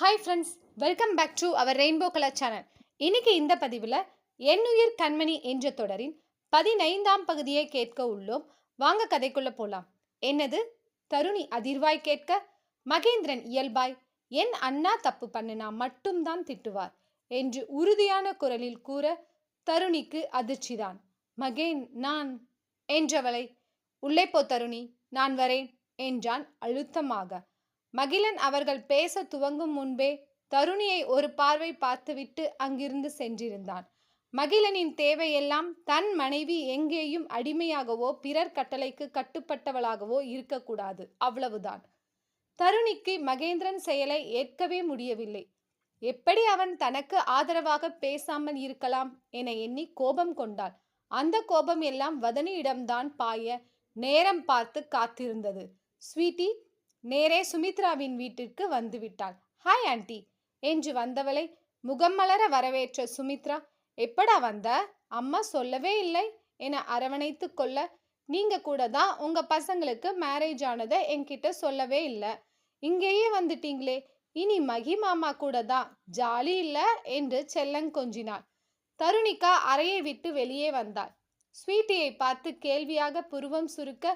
Hi friends welcome back to our rainbow colour channel இன்னைக்கு இந்த பதிவில் என்னுயிர் கண்மணி என்ற தொடரின் பதினைந்தாம் பகுதியை கேட்க உள்ளோம். வாங்க கதைக்குள்ள போலாம். என்னது? தருணி அதிர்வாய் கேட்க மகேந்திரன் இயல்பாய் என் அண்ணா தப்பு பண்ணுனா மட்டும்தான் திட்டுவார் என்று உறுதியான குரலில் கூற தருணிக்கு அதிர்ச்சிதான். மகேன் நான் என்றவளை உள்ளே போ தருணி நான் வரேன் என்றான் அழுத்தமாக. மகிழன் அவர்கள் பேச துவங்கும் முன்பே தருணியை ஒரு பார்வை பார்த்துவிட்டு அங்கிருந்து சென்றிருந்தான். மகிழனின் தேவையெல்லாம் தன் மனைவி எங்கேயும் அடிமையாகவோ பிறர் கட்டளைக்கு கட்டுப்பட்டவளாகவோ இருக்கக்கூடாது. அவ்வளவுதான். தருணிக்கு மகேந்திரன் செயலை ஏற்கவே முடியவில்லை. எப்படி அவன் தனக்கு ஆதரவாக பேசாமல் இருக்கலாம் என எண்ணி கோபம் கொண்டாள். அந்த கோபம் எல்லாம் வதனியிடம்தான் பாய நேரம் பார்த்து காத்திருந்தது. ஸ்வீட்டி நேரே சுமித்ராவின் வீட்டிற்கு வந்துவிட்டாள். Hi aunty. என்று வந்தவளை முகம் மலர வரவேற்ற சுமித்ரா எப்படா வந்த? அம்மா சொல்லவே இல்லை என அரவணைத்து கொள்ள நீங்க கூட தான் உங்க பசங்களுக்கு மேரேஜ் ஆனதை என்கிட்ட சொல்லவே இல்லை. இங்கேயே வந்துட்டீங்களே. இனி மகி மாமா கூட தான் ஜாலி இல்ல என்று செல்லங் கொஞ்சினாள். தருணிகா அறையை விட்டு வெளியே வந்தாள். ஸ்வீட்டியை பார்த்து கேள்வியாக புருவம் சுருக்க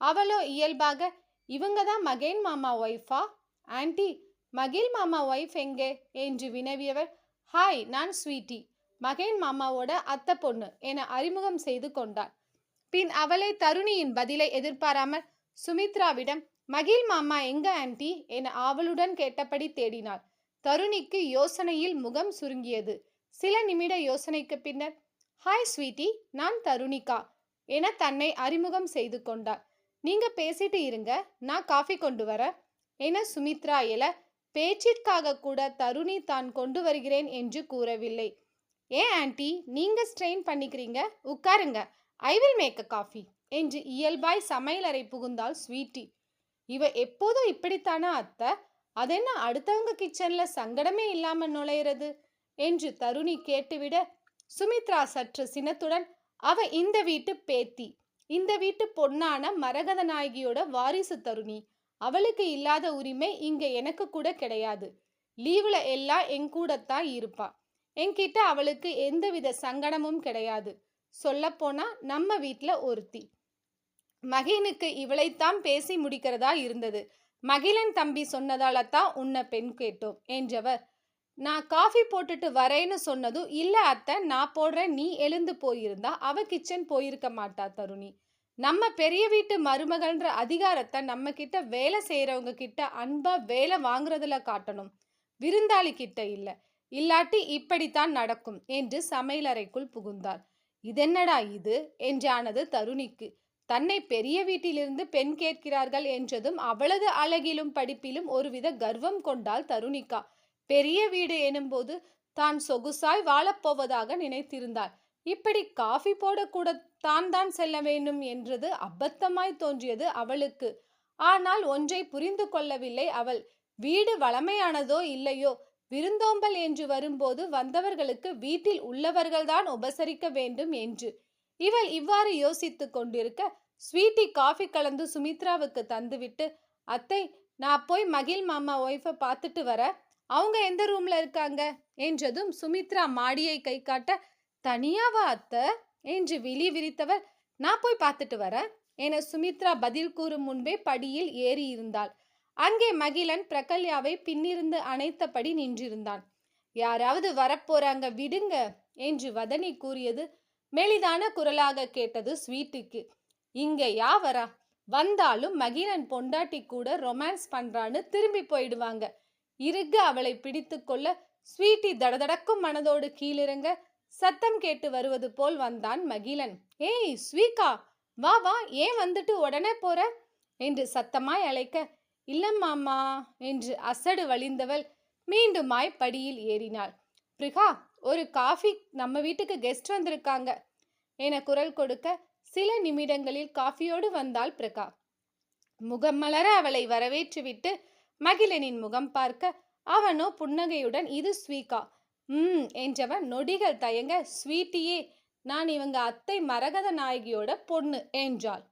அவளோ இயல்பாக இவங்க தான் மகேன் மாமா ஒய்ஃபா ஆண்டி மகில் மாமா ஒய்ஃப் எங்கே? என்று வினவியவர். ஹாய் நான் ஸ்வீட்டி. மகேன் மாமாவோட அத்தை பொண்ணு என அறிமுகம் செய்து கொண்டாள் பின் அவளே தருணியின் பதிலை எதிர்பாராமல் சுமித்ராவிடம் மகில் மாமா எங்க ஆன்டி என ஆவலுடன் கேட்டபடி தேடினாள். தருணிக்கு யோசனையில் முகம் சுருங்கியது. சில நிமிட யோசனைக்கு பின்னர் ஹாய் ஸ்வீட்டி நான் தருணிகா என தன்னை அறிமுகம் செய்து கொண்டாள். நீங்க பேசிட்டு இருங்க நான் காஃபி கொண்டு வர என சுமித்ரா எல பேச்சிற்காக கூட தருணி தான் கொண்டு வருகிறேன் என்று கூறவில்லை. ஏன் ஆன்டி நீங்க ஸ்ட்ரெயின் பண்ணிக்கிறீங்க? உட்காருங்க I will make a coffee என்று இயல்பாய் சமையலறை புகுந்தாள் ஸ்வீட்டி. இவ எப்போதும் இப்படித்தானா அத்தை? அதென்ன அடுத்தவங்க கிச்சன்ல சங்கடமே இல்லாம நுழையிறது? என்று தருணி கேட்டுவிட சுமித்ரா சற்று சினத்துடன் அவ இந்த வீட்டு பேத்தி. இந்த வீட்டு பொன்னான மரகத நாயகியோட வாரிசு தருணி. அவளுக்கு இல்லாத உரிமை இங்க எனக்கு கூட கிடையாது. லீவுல எல்லாம் என் கூடத்தான் இருப்பா. என்கிட்ட அவளுக்கு எந்தவித சங்கடமும் கிடையாது. சொல்லப்போனா நம்ம வீட்டில் ஒருத்தி. மகினுக்கு இவளைத்தான் பேசி முடிக்கிறதா இருந்தது. மகிழன் தம்பி சொன்னதால தான் உன்னை பெண் கேட்டோம் என்றவர். நான் காஃபி போட்டுட்டு வரேன்னு சொன்னதும் இல்ல அத்தை நான் போடுறேன். நீ எழுந்து போயிருந்தா அவ கிச்சன் போயிருக்க மாட்டா தருணி. நம்ம பெரிய வீட்டு மருமகன்ற அதிகாரத்தை நம்ம கிட்ட வேலை செய்யறவங்க கிட்ட அன்பா வேலை வாங்குறதுல காட்டணும். விருந்தாளி கிட்ட இல்ல. இல்லாட்டி இப்படித்தான் நடக்கும் என்று சமையலறைக்குள் புகுந்தாள். இதென்னடா இது? என்றானது தருணிக்கு. தன்னை பெரிய வீட்டிலிருந்து பெண் கேட்கிறார்கள் என்றதும் அவளது அழகிலும் படிப்பிலும் ஒருவித கர்வம் கொண்டாள் தருணிகா பெரிய வீடு எனும்போது தான் சொகுசாய் வாழப்போவதாக நினைத்திருந்தாள். இப்படி காஃபி போடக்கூட தான் தான் செல்ல வேண்டும் என்றது அபத்தமாய் தோன்றியது அவளுக்கு. ஆனால் ஒன்றை புரிந்து கொள்ளவில்லை அவள். வீடு வளமையானதோ இல்லையோ? விருந்தோம்பல் என்று வரும்போது வந்தவர்களுக்கு வீட்டில் உள்ளவர்கள்தான் உபசரிக்க வேண்டும் என்று. இவள் இவ்வாறு யோசித்துக் கொண்டிருக்க ஸ்வீட்டி காஃபி கலந்து சுமித்ராவுக்கு தந்துவிட்டு அத்தை நான் போய் மகிழ் மாமா ஒய்ஃபை பார்த்துட்டு வர அவங்க எந்த ரூம்ல இருக்காங்க? என்றதும் சுமித்ரா மாடியை கை காட்ட தனியாவா அத்தை? என்று விழி விரித்தவர் நான் போய் பார்த்துட்டு வரேன் என சுமித்ரா பதில் கூறும் முன்பே படியில் ஏறி இருந்தாள். அங்கே மகிழன் பிரகல்யாவை பின்னிருந்து அணைத்தபடி நின்றிருந்தான். யாராவது வரப்போறாங்க விடுங்க என்று வதனி கூறியது மெலிதான குரலாக கேட்டது ஸ்வீட்டுக்கு. இங்க யா வரா வந்தாலும் மகிழன் பொண்டாட்டி கூட ரொமான்ஸ் பண்றான்னு திரும்பி போயிடுவாங்க. இறுக அவளை பிடித்து கொள்ள ஸ்வீட்டி தடதடக்கும் மனதோடு கீழிறங்க சத்தம் கேட்டு வருவது போல் வந்தான் மகிழன். ஏய் ஸ்வீகா வா வா ஏன் வந்துட்டு உடனே போற? என்று சத்தமாய் அழைக்க இல்லம்மாம்மா என்று அசடு வழிந்தவள் மீண்டுமாய் படியில் ஏறினாள். பிரிகா ஒரு காஃபி நம்ம வீட்டுக்கு கெஸ்ட் வந்திருக்காங்க என குரல் கொடுக்க சில நிமிடங்களில் காஃபியோடு வந்தாள் பிரகா. முகம் மலர அவளை வரவேற்றுவிட்டு மகிழனின் முகம் பார்க்க அவனோ புன்னகையுடன் இது ஸ்வீகா. ம் என்றவன் நொடிகள் தயங்க ஸ்வீட்டியே நான் இவங்க அத்தை மரகத நாயகியோட பொண்ணு என்றாள்.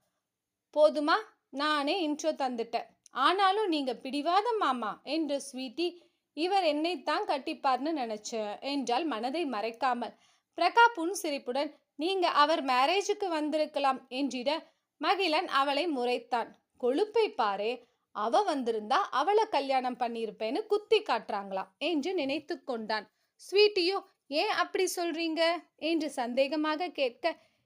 போதுமா நானே இன்ட்ரோ தந்துட்டேன். ஆனாலும் நீங்க பிடிவாத மாமா என்று ஸ்வீட்டி இவர் என்னைத்தான் கட்டிப்பார்னு நினைச்ச என்றால் மனதை மறைக்காமல். பிரகா புன்சிரிப்புடன் நீங்க அவர் மேரேஜுக்கு வந்திருக்கலாம் என்றிட மகிழன் அவளை முறைத்தான். கொழுப்பை பாரே அவ வந்திருந்தா அவளை கல்யாணம் பண்ணியிருப்பேன்னு குத்தி காட்டுறாங்களாம் என்று நினைத்து கொண்டான். ஸ்வீட்டியோ ஏன் அப்படி சொல்றீங்க? என்று சந்தேகமாக கேட்க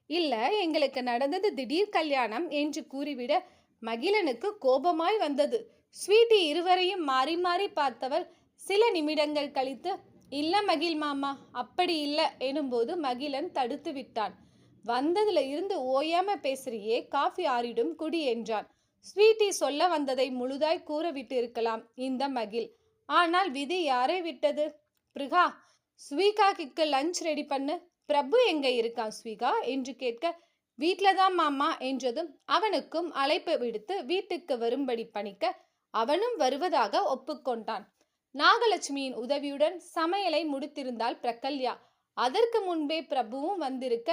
இல்ல எங்களுக்கு நடந்தது திடீர் கல்யாணம் என்று கூறிவிட மகிழனுக்கு கோபமாய் வந்தது. ஸ்வீட்டி இருவரையும் மாறி மாறி பார்த்தவள் சில நிமிடங்கள் கழித்து இல்ல மகிழ் மாமா அப்படி இல்லை எனும்போது மகிழன் தடுத்து விட்டான். வந்ததுல இருந்து ஓயாம பேசுறியே காஃபி ஆறிடும் குடி என்றான். ஸ்வீட்டி சொல்ல வந்ததை முழுதாய் கூறவிட்டு இருக்கலாம் இந்த மகிழ். ஆனால் விதி யாரை விட்டது? பிரிகா ஸ்வீகாக்கு லஞ்ச் ரெடி பண்ணு. பிரபு எங்க இருக்கான் ஸ்வீகா என்று கேட்க வீட்டில் தான் மாமா என்றதும் அவனுக்கும் அழைப்பு விடுத்து வீட்டுக்கு வரும்படி பணிக்க அவனும் வருவதாக ஒப்புக்கொண்டான். நாகலட்சுமியின் உதவியுடன் சமையலை முடித்திருந்தாள் பிரகல்யா அதற்கு முன்பே பிரபுவும் வந்திருக்க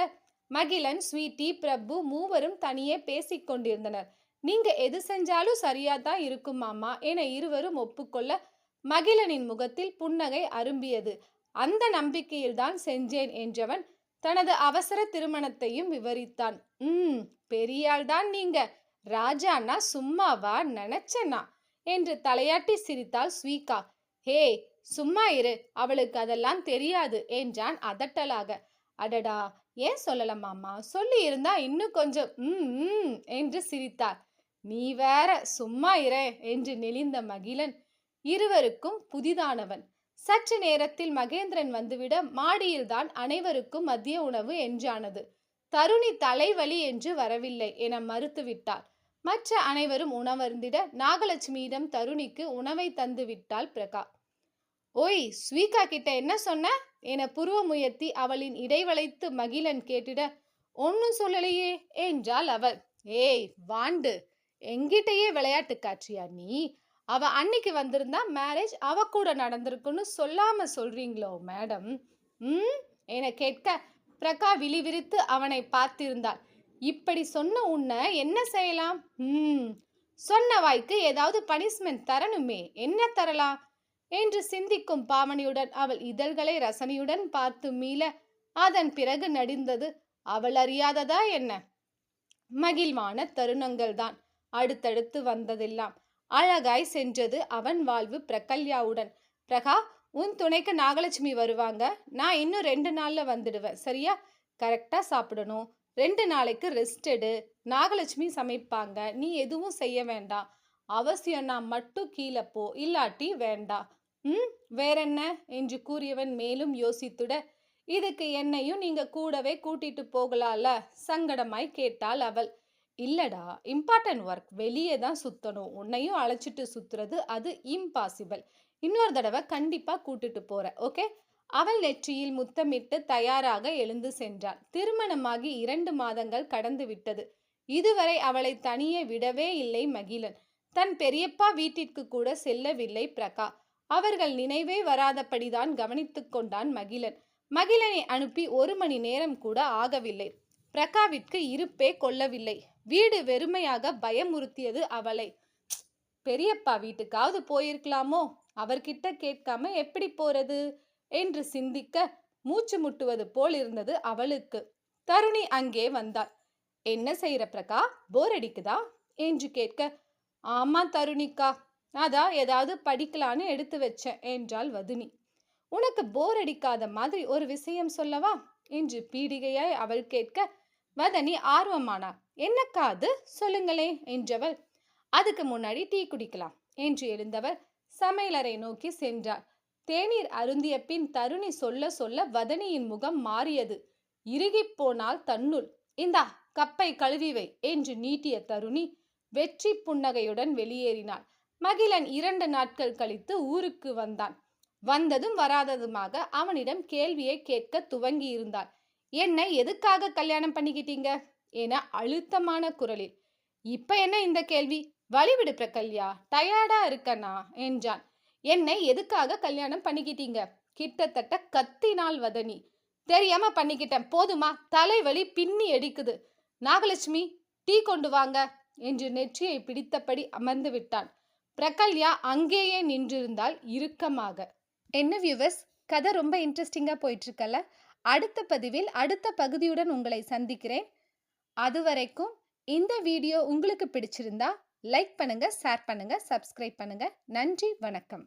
மகிழன் ஸ்வீட்டி பிரபு மூவரும் தனியே பேசிக் கொண்டிருந்தனர் நீங்க எது செஞ்சாலும் சரியா தான் இருக்கும் மாமா. என இருவரும் ஒப்புக்கொள்ள மகிழனின் முகத்தில் புன்னகை அரும்பியது. அந்த நம்பிக்கையில்தான் செஞ்சேன் என்றவன் தனது அவசர திருமணத்தையும் விவரித்தான். ம் பெரியாள் தான் நீங்க. ராஜானா சும்மாவா? நினைச்சனா என்று தலையாட்டி சிரித்தாள் ஸ்வீகா. ஹே சும்மா இரு. அவளுக்கு அதெல்லாம் தெரியாது என்றான் அதட்டலாக. அடடா ஏன் சொல்லல மாமா? சொல்லி இருந்தா இன்னும் கொஞ்சம் ம் ம் என்று சிரித்தார் நீ வேற சும்மா இரே என்று நெளிந்த மகிழன் இருவருக்கும் புதிதானவன். சற்று நேரத்தில் மகேந்திரன் வந்துவிட மாடியில்தான் அனைவருக்கும் மதிய உணவு என்றானது. தருணி தலைவலி என்று வரவில்லை என மறுத்துவிட்டாள். மற்ற அனைவரும் உணவருந்திட நாகலட்சுமியிடம் தருணிக்கு உணவை தந்து விட்டாள் பிரகா. ஓய் ஸ்வீகா கிட்ட என்ன சொன்ன? என புருவமுயர்த்தி அவளின் இடைவளைத்து மகிழன் கேட்டிட ஒன்னும் சொல்லலையே என்றாள் அவள். ஏய் வாண்டு! எங்கிட்டயே விளையாட்டு காட்சியா நீ? அவ அன்னைக்கு வந்திருந்தா மேரேஜ் அவ கூட நடந்திருக்குன்னு சொல்லாம சொல்றீங்களோ மேடம் ம்? என கேட்க பிரகா விழிவிரித்து அவனை பார்த்திருந்தாள். இப்படி சொன்ன உன்னை என்ன செய்யலாம்? ம். சொன்ன வாய்க்கு ஏதாவது பனிஷ்மெண்ட் தரணுமே. என்ன தரலாம்? என்று சிந்திக்கும் பாவனையுடன் அவள் இதழ்களை ரசனையுடன் பார்த்து மீள அதன் பிறகு நடிந்தது அவள் அறியாததா என்ன? மகிழ்வான தருணங்கள் தான் அடுத்தடுத்து வந்ததெல்லாம். அழகாய் சென்றது அவன் வாழ்வு பிரகல்யாவுடன். பிரகா உன் துணைக்கு நாகலட்சுமி வருவாங்க. நான் இன்னும் ரெண்டு நாளில் வந்துடுவேன். சரியா? கரெக்டாக சாப்பிடணும். ரெண்டு நாளைக்கு ரெஸ்ட் எடு. நாகலட்சுமி சமைப்பாங்க. நீ எதுவும் செய்ய வேண்டாம். அவசியம்னா மட்டும் கீழே போ. இல்லாட்டி வேண்டாம். ம்? வேறென்ன? என்று கூறியவன் மேலும் யோசித்துட இதுக்கு என்னையும் நீங்கள் கூடவே கூட்டிட்டு போகலால? சங்கடமாய் கேட்டாள் அவள். இல்லடா இம்பார்ட்டன்ட் ஒர்க் வெளியே தான் சுத்தணும். உன்னையும் அழைச்சிட்டு சுத்துறது அது இம்பாசிபிள் இன்னொரு தடவை கண்டிப்பா கூட்டிட்டு போற ஓகே அவள் நெற்றியில் முத்தமிட்டு தயாராக எழுந்து சென்றாள். திருமணமாகி இரண்டு மாதங்கள் கடந்து விட்டது. இதுவரை அவளை தனியே விடவே இல்லை மகிழன். தன் பெரியப்பா வீட்டிற்கு கூட செல்லவில்லை பிரகா. அவர்கள் நினைவே வராதபடிதான் கவனித்துக் கொண்டான் மகிழன். மகிழனை அனுப்பி ஒரு மணி நேரம் கூட ஆகவில்லை. பிரகாவிற்கு இருப்பே கொள்ளவில்லை. வீடு வெறுமையாக பயமுறுத்தியது அவளை. பெரியப்பா வீட்டுக்காவது போயிருக்கலாமோ? அவர்கிட்ட கேட்காம எப்படி போறது? என்று சிந்திக்க மூச்சு முட்டுவது போல் இருந்தது அவளுக்கு. தருணி அங்கே வந்தாள். என்ன செய்யற பிரகா? போர் அடிக்குதா? என்று கேட்க ஆமா தருணிக்கா அதான் ஏதாவது படிக்கலான்னு எடுத்து வச்சேன் என்றாள் வதுனி. உனக்கு போர் அடிக்காத மாதிரி ஒரு விஷயம் சொல்லவா? என்று பீடிகையாய் அவள் கேட்க வதனி ஆர்வமானா என்னக்கா அது சொல்லுங்களே என்றவள் அதுக்கு முன்னாடி டீ குடிக்கலாம் என்று எழுந்தவர் சமையலறை நோக்கி சென்றார் தேநீர் அருந்திய பின் தருணி சொல்ல சொல்ல வதனியின் முகம் மாறியது. இறுகிப் போனால் தன்னுள். இந்தா கப்பை கழுவிவை என்று நீட்டிய தருணி வெற்றி புன்னகையுடன் வெளியேறினாள். மகிழன் இரண்டு நாட்கள் கழித்து ஊருக்கு வந்தான். வந்ததும் வராததுமாக அவனிடம் கேள்வியை கேட்க துவங்கி இருந்தாள் என்னை எதுக்காக கல்யாணம் பண்ணிக்கிட்டீங்க? என அழுத்தமான குரலில். இப்ப என்ன இந்த கேள்வி? வழிவிடு பிரகல்யா டயர்டா இருக்கனா என்றான். என்னை எதுக்காக கல்யாணம் பண்ணிக்கிட்டீங்க? கிட்டத்தட்ட கத்தினால் வதனி. தெரியாம பண்ணிக்கிட்டேன் போதுமா? தலைவலி பின்னி அடிக்குது. நாகலட்சுமி டீ கொண்டு வாங்க என்று நெற்றியை பிடித்தபடி அமர்ந்து விட்டான். பிரகல்யா அங்கேயே நின்றிருந்தால் இறுக்கமாக. என்ன வியூவர்ஸ் கதை ரொம்ப இன்ட்ரெஸ்டிங்காக போயிட்டுருக்கல அடுத்த பதிவில் அடுத்த பகுதியுடன் உங்களை சந்திக்கிறேன். அதுவரைக்கும் இந்த வீடியோ உங்களுக்கு பிடிச்சிருந்தா லைக் பண்ணுங்க ஷேர் பண்ணுங்க சப்ஸ்கிரைப் பண்ணுங்க. நன்றி வணக்கம்.